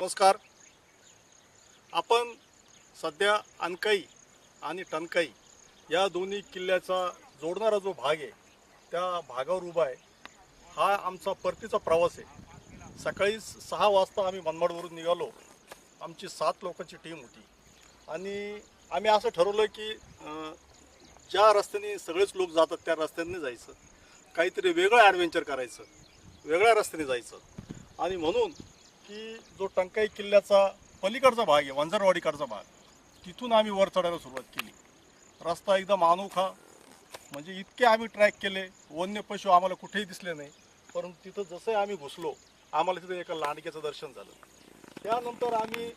नमस्कार. आपण सध्या अनकाई आणि टणकाई या दोन्ही किल्ल्याचा जोडणारा जो भाग आहे त्या भागावर उभा आहे. हा आमचा परतीचा प्रवास आहे. सकाळी सहा वाजता आम्ही मनमाडवरून निघालो. आमची सात लोकांची टीम होती. आणि आम्ही असं ठरवलं की ज्या रस्त्याने सगळेच लोक जातात त्या रस्त्याने जायचं. काहीतरी वेगळं ॲडव्हेंचर करायचं. वेगळ्या रस्त्याने जायचं. आणि म्हणून की जो टंकाई किल्ल्याचा पलीकडचा भाग आहे वंजरवाडीकडचा भाग तिथून आम्ही वर चढायला सुरुवात केली. रस्ता एकदम अनोखा म्हणजे इतके आम्ही ट्रॅक केले वन्य पशु आम्हाला कुठेही दिसले नाही परंतु तिथं जसं आम्ही घुसलो आम्हाला तिथं एका लांडग्याचं दर्शन झालं. त्यानंतर आम्ही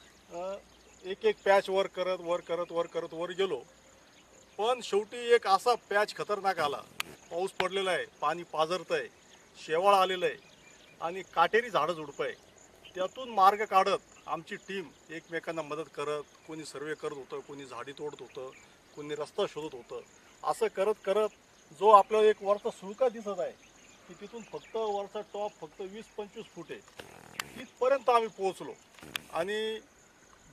एक एक पॅच वर करत वर करत वर करत वर गेलो. पण शेवटी एक असा पॅच खतरनाक आला. पाऊस पडलेला आहे पाणी पाझरत आहे शेवाळ आलेलं आहे आणि काटेरी झाडं झुडपं आहे त्यातून मार्ग काढत आमची टीम एकमेकांना मदत करत कोणी सर्वे करत होतं कोणी झाडी तोडत होतं कोणी रस्ता शोधत होतं असं करत करत जो आपल्याला एक वरचा सुळका दिसत आहे की तिथून फक्त वरचा टॉप फक्त वीस पंचवीस फूट आहे. तिथपर्यंत आम्ही पोहोचलो. आणि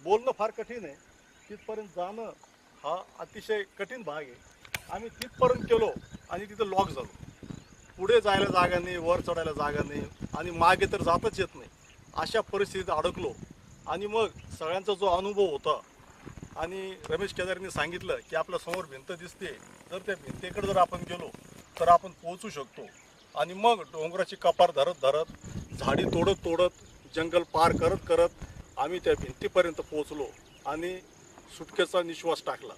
बोलणं फार कठीण आहे. तिथपर्यंत जाणं हा अतिशय कठीण भाग आहे. आम्ही तिथपर्यंत गेलो आणि तिथं लॉक झालो. पुढे जायला जागा नाही वर चढायला जागा नाही आणि मागे तर जातच येत नाही. अशा परिस्थितीत अडकलो. आणि मग सगळ्यांचा जो अनुभव होता आणि रमेश केदारीने सांगितलं की आपल्यासमोर भिंत दिसते जर त्या भिंतीकडे जर आपण गेलो तर आपण पोहोचू शकतो. आणि मग डोंगराची कपार धरत धरत झाडी तोडत तोडत जंगल पार करत करत आम्ही त्या भिंतीपर्यंत पोहोचलो आणि सुटकेचा निश्वास टाकला.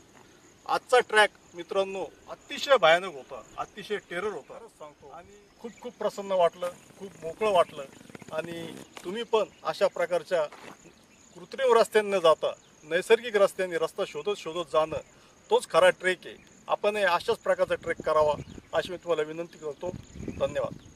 आजचा ट्रॅक मित्रांनो अतिशय भयानक होता अतिशय टेरर होता. सांगतो. आणि खूप खूप प्रसन्न वाटलं खूप मोकळं वाटलं. आणि तुम्ही पण अशा प्रकारच्या कृत्रिम रस्त्यांना जाता नैसर्गिक रस्त्याने रस्ता शोधत शोधत जाणं तोच खरा ट्रेक आहे. आपण हे अशाच प्रकारचा ट्रेक करावा अशी मी तुम्हाला विनंती करतो. धन्यवाद.